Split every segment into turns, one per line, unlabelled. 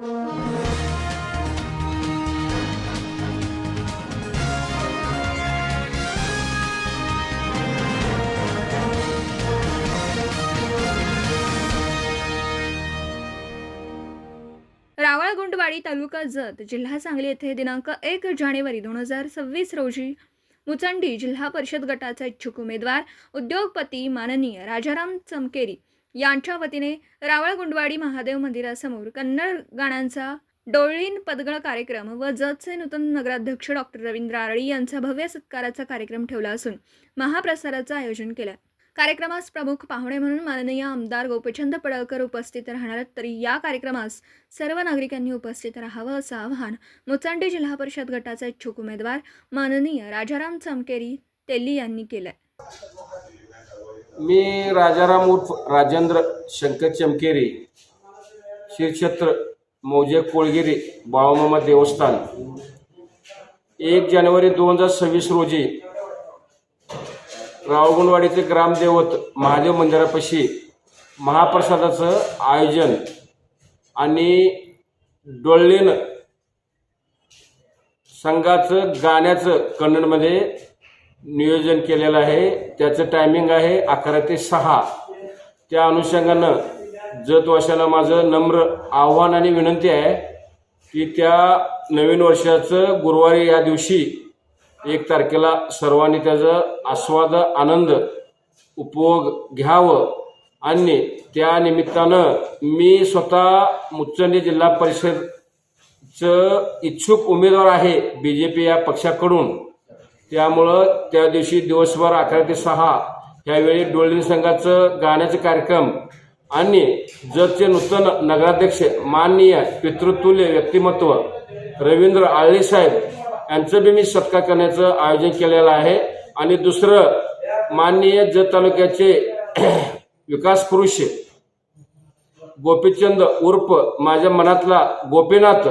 रावळगुंडवाडी तालुका जत जिल्हा सांगली येथे दिनांक एक जानेवारी दोन हजार सव्वीस रोजी मुचंडी जिल्हा परिषद गटाचा इच्छुक उमेदवार उद्योगपती माननीय राजाराम चमकेरी यांच्या वतीने रावळगुंडवाडी महादेव मंदिरासमोर कन्नड गाण्यांचा डोळीन पदगळ कार्यक्रम व जतचे नूतन नगराध्यक्ष डॉक्टर रवींद्र आरळी यांचा भव्य सत्काराचा कार्यक्रम ठेवला असून महाप्रसाराचं आयोजन केलं. कार्यक्रमास प्रमुख पाहुणे म्हणून माननीय आमदार गोपीचंद पडळकर उपस्थित राहणार तरी या कार्यक्रमास सर्व नागरिकांनी उपस्थित राहावं असं आवाहन मुचांडी जिल्हा परिषद गटाचा इच्छुक उमेदवार माननीय राजाराम चमकेरी तेली यांनी केलंय.
मी राजाराम उर्फ राजेंद्र शंकर चमकेरी श्रीक्षेत्र मौजे कोळगिरी बाळमामा देवस्थान. एक जानेवारी दोन हजार सव्वीस रोजी रावगुणवाडीचे ग्रामदेवत महादेव मंदिरापाशी महाप्रसादाचं आयोजन आणि डोळलेन संघाचं गाण्याचं कन्नडमध्ये नियोजन केलेलं आहे. त्याचं टायमिंग आहे अकरा ते सहा. त्या अनुषंगानं जत वर्षाला माझं नम्र आव्हान आणि विनंती आहे की त्या नवीन वर्षाचं गुरुवारी या दिवशी एक तारखेला सर्वांनी त्याचं आस्वाद आनंद उपभोग घ्यावं. आणि त्या निमित्तानं मी स्वतः मुच्चंडी जिल्हा परिषदचं इच्छुक उमेदवार आहे. बी जे पी या पक्षाकडून. त्यामुळं त्या दिवशी दिवसभर अकरा ते सहा त्यावेळी डोळणी संघाचं गाण्याचे कार्यक्रम आणि जतचे नूतन नगराध्यक्ष माननीय पितृतुल्य व्यक्तिमत्व रवींद्र आळी साहेब यांचं बी मी सत्कार करण्याचं आयोजन केलेलं आहे. आणि दुसरं माननीय जत तालुक्याचे विकास पुरुष गोपीचंद उर्फ माझ्या मनातला गोपीनाथ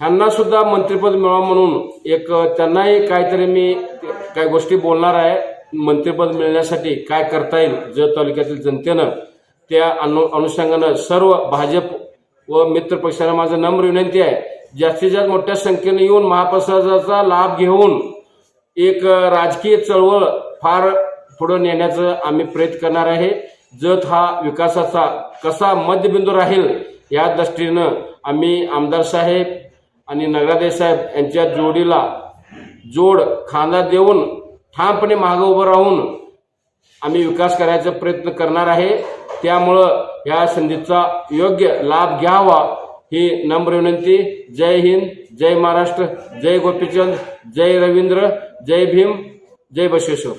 ह्यांना सुद्धा मंत्रिपद मिळावं म्हणून एक त्यांनाही काहीतरी मी काही गोष्टी बोलणार आहे. मंत्रिपद मिळण्यासाठी काय करता येईल जत तालुक्यातील जनतेनं त्या अनु अनुषंगानं सर्व भाजप व मित्र पक्षांना माझं नम्र विनंती आहे जास्तीत जास्त मोठ्या संख्येने येऊन महाप्रसादाचा लाभ घेऊन एक राजकीय चळवळ फार पुढे नेण्याचं आम्ही प्रयत्न करणार आहे. जत हा विकासाचा कसा मध्यबिंदू राहील या दृष्टीनं आम्ही आमदार साहेब आणि नगराध्यक्ष साहेब यांच्या जोडीला जोड खांदा देऊन ठामपणे मागं उभं राहून आम्ही विकास करायचा प्रयत्न करणार आहे. त्यामुळं या संधीचा योग्य लाभ घ्यावा ही नम्र विनंती. जय हिंद जय महाराष्ट्र जय गोपीचंद जय रवींद्र जय भीम जय बसवेश्वर.